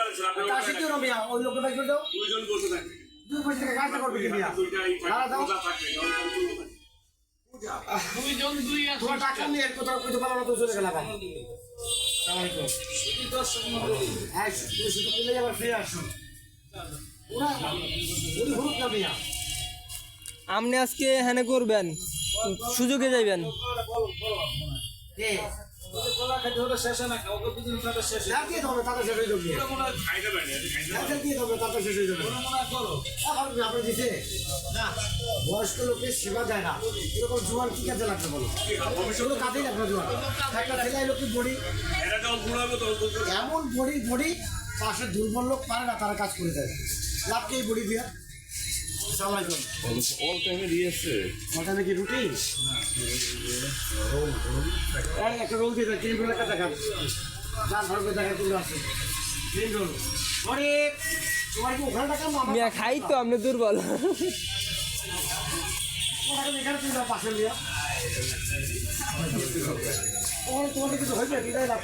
আপনি তা মিয়া ওই লোকের বাড়ি দাও দুইজন বসে থাকবে দুই পয়সা টাকা কাজটা করবে কি মিয়া? দুইটাই দাও পূজা থাকবে কারণ কারণ পূজা থাকবে। দুইজন দুই আছে টাকা নিয়ে কোথাও কইতে পারো না চলে গেলাম হ্যাঁ শুধু কিনে আবার ফিরে আসুন ওরা উনি ঘুরুক না মিয়া? আপনি আজকে হ্যানে করবেন সুযোগে যাইবেন। বয়স্ক লোকের সেবা দেয় না। এরকম জোয়ান কি কাজে লাগবে বলো? ভবিষ্যতে কাজেই লাগবে জোয়ান। একটা ছেলে লোকের বড়ি। এমন বড়ি বড়ি পাশে দুর্বল লোক পারে না তারা কাজ করে দেয়। লাভ কি বড়ি দিয়া। অল টাইমে দিয়েছে মাথা নাকি রুটি? এই একটা রোল দিয়ে দেয় তিন রোল একটা দেখান যান ধরবে দেখা তুলে আছে তিন রোল। অনেক তোমার কি ওখানে টাকা? মিয়া খাই তো আপনি দুর্বল। এখানে পাশে লিয়া ওখানে তোমাদের কিছু হয়েছে? বিদায় লাভ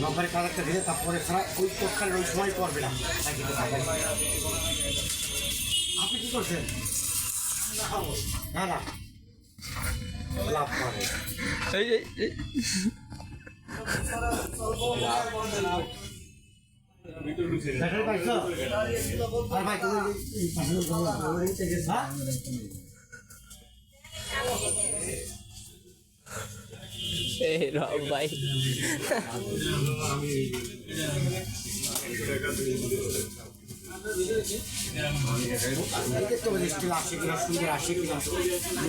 নম্বরে কাজটা দিয়ে তারপরে ছাড়া ওই তৎকালীন ওই সময় করবে না আপনি কি করছেন? না না। লাভ করে। পাইছো? আর ভাই তুমি রব ভাই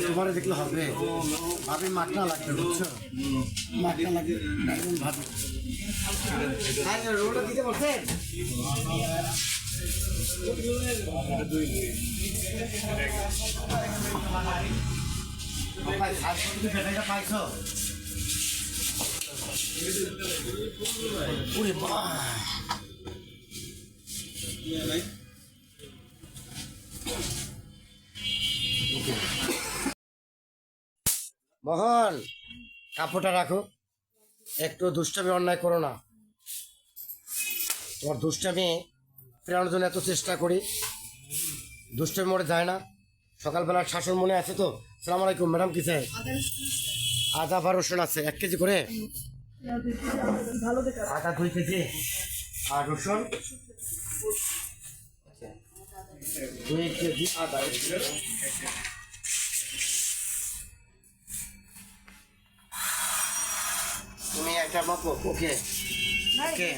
তোমার দেখলে হবে ভাবে মাটনা লাগবে বুঝছ মাটনা লাগে একদম ভাবে হ্যাঁ দিতে ব্যাটারিটা পাইছো ওরে কাপড়টা রাখো। একটু দুষ্টামি অন্যায় করো না। তোমার দুষ্টামি ফেরানোর জন্য এত চেষ্টা করি। দুষ্টামি মনে যায় না। সকালবেলার শাসন মনে আছে তো? সালাম আলাইকুম, ম্যাডাম কি চাই? আদা রসুন আছে, এক কেজি করে? আদা দুই কেজি আর রসুন। দুই কেজি আদা। তুমি একটা মাপো ওকে? ওকে?